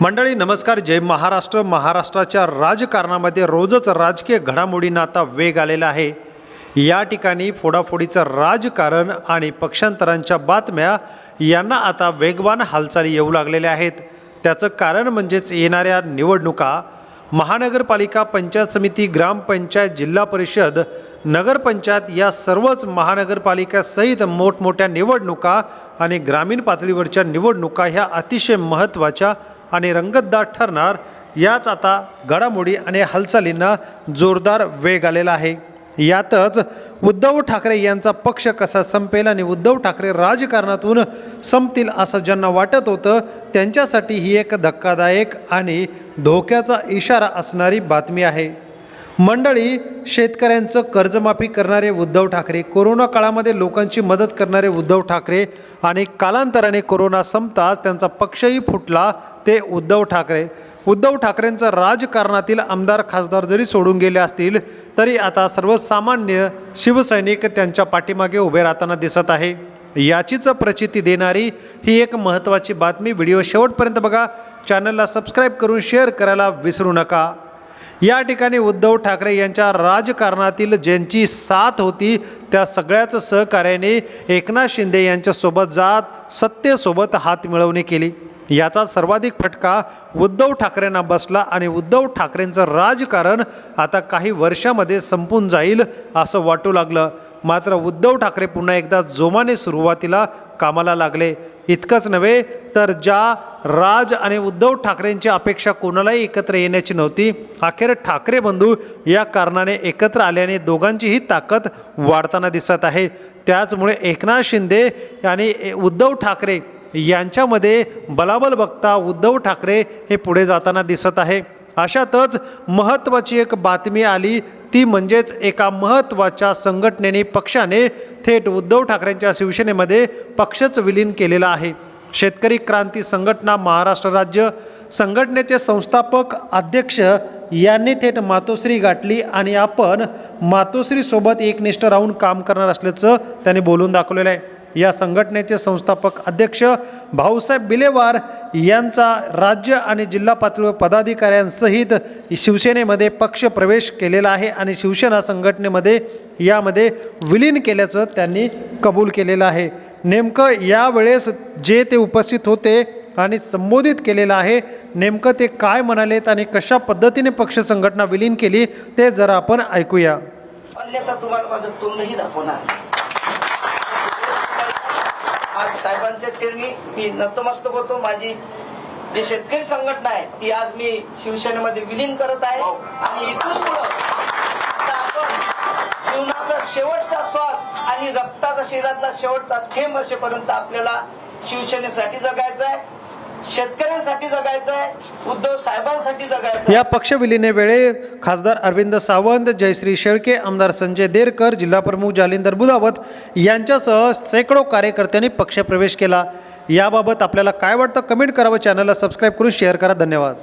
मंडळी नमस्कार. जय महाराष्ट्र. महाराष्ट्राच्या राजकारणामध्ये रोजच राजकीय घडामोडींना आता वेग आलेला आहे. या ठिकाणी फोडाफोडीचं राजकारण आणि पक्षांतरांच्या बातम्या यांना आता वेगवान हालचाली येऊ लागलेल्या आहेत. त्याचं कारण म्हणजेच येणाऱ्या निवडणुका. महानगरपालिका पंचायत समिती ग्रामपंचायत जिल्हा परिषद नगरपंचायत या सर्वच महानगरपालिकासहित मोठमोठ्या निवडणुका आणि ग्रामीण पातळीवरच्या निवडणुका ह्या अतिशय महत्त्वाच्या आणि रंगतदार ठरणार. याच आता घडामोडी आणि हालचालींना जोरदार वेग आलेला आहे. यातच उद्धव ठाकरे यांचा पक्ष कसा संपेल आणि उद्धव ठाकरे राजकारणातून संपतील असं ज्यांना वाटत होतं त्यांच्यासाठी ही एक धक्कादायक आणि धोक्याचा इशारा असणारी बातमी आहे. मंडळी शेतकऱ्यांचं कर्जमाफी करणारे उद्धव ठाकरे कोरोना काळामध्ये लोकांची मदत करणारे उद्धव ठाकरे आणि कालांतराने कोरोना संपताच त्यांचा पक्षही फुटला ते उद्धव ठाकरे. उद्धव ठाकरेंचं राजकारणातील आमदार खासदार जरी सोडून गेले असतील तरी आता सर्वसामान्य शिवसैनिक त्यांच्या पाठीमागे उभे राहताना दिसत आहे. याचीच प्रचिती देणारी ही एक महत्त्वाची बातमी व्हिडिओ शेवटपर्यंत बघा. चॅनलला सबस्क्राईब करून शेअर करायला विसरू नका. या ठिकाणी उद्धव ठाकरे यांच्या राजकारणातील ज्यांची साथ होती त्या सगळ्याच सहकार्याने एकनाथ शिंदे यांच्यासोबत जात सत्तेसोबत हात मिळवणी केली. याचा सर्वाधिक फटका उद्धव ठाकरेंना बसला आणि उद्धव ठाकरेंचं राजकारण आता काही वर्षामध्ये संपून जाईल असं वाटू लागलं. मात्र उद्धव ठाकरे पुन्हा एकदा जोमाने सुरुवातीला कामाला लागले. इतकंच नव्हे तर ज्या राज आणि उद्धव ठाकरेंची अपेक्षा कोणालाही एकत्र येण्याची नव्हती अखेर ठाकरे बंधू या कारणाने एकत्र आल्याने दोघांचीही ताकद वाढताना दिसत आहे. त्याचमुळे एकनाथ शिंदे आणि उद्धव ठाकरे यांच्यामध्ये बलाबल बघता उद्धव ठाकरे हे पुढे जाताना दिसत आहे. अशातच महत्त्वाची एक बातमी आली ती म्हणजेच एका महत्त्वाच्या संघटनेने पक्षाने थेट उद्धव ठाकरेंच्या शिवसेनेमध्ये पक्षच विलीन केलेला आहे. शेतकरी क्रांती संघटना महाराष्ट्र राज्य संघटनेचे संस्थापक अध्यक्ष यांनी थेट मातोश्री गाठली आणि आपण मातोश्रीसोबत एकनिष्ठ राहून काम करणार असल्याचं त्यांनी बोलून दाखवलेलं आहे. या संघटनेचे संस्थापक अध्यक्ष भाऊसाहेब बिलेवार यांचा राज्य आणि जिल्हा पातळीवर पदाधिकाऱ्यांसहित शिवसेनेमध्ये पक्ष प्रवेश केलेला आहे आणि शिवसेना संघटनेमध्ये यामध्ये विलीन केल्याचं त्यांनी कबूल केलेलं आहे. नेमकं यावेळेस जे ते उपस्थित होते आणि संबोधित केलेलं आहे नेमकं ते काय म्हणालेत आणि कशा पद्धतीने पक्ष संघटना विलीन केली ते जरा आपण ऐकूया. अन्यथा तुम्हाला माझं तोंडही दाखवणार. साहेबांच्या चरणी मी नतमस्तक होतो. माझी जी शेतकरी संघटना आहे ती आज मी शिवसेनेमध्ये विलीन करत आहे. आणि इथून पुढं आपण जीवनाचा शेवटचा श्वास आणि रक्ताचा शरीरातला शेवटचा थेंब असेपर्यंत आपल्याला शिवसेनेसाठी जगायचं आहे. शेतकऱ्यांसाठी जगायचं आहे उद्धव साहेबांसाठी जगायचं या पक्षविलीने वेळे खासदार अरविंद सावंत जयश्री शेळके आमदार संजय देरकर जिल्हाप्रमुख जालिंदर बुधावत यांच्यासह शेकडो कार्यकर्त्यांनी पक्षप्रवेश केला. याबाबत आपल्याला काय वाटतं? कमेंट करावं चॅनलला सबस्क्राईब करून शेअर करा. धन्यवाद.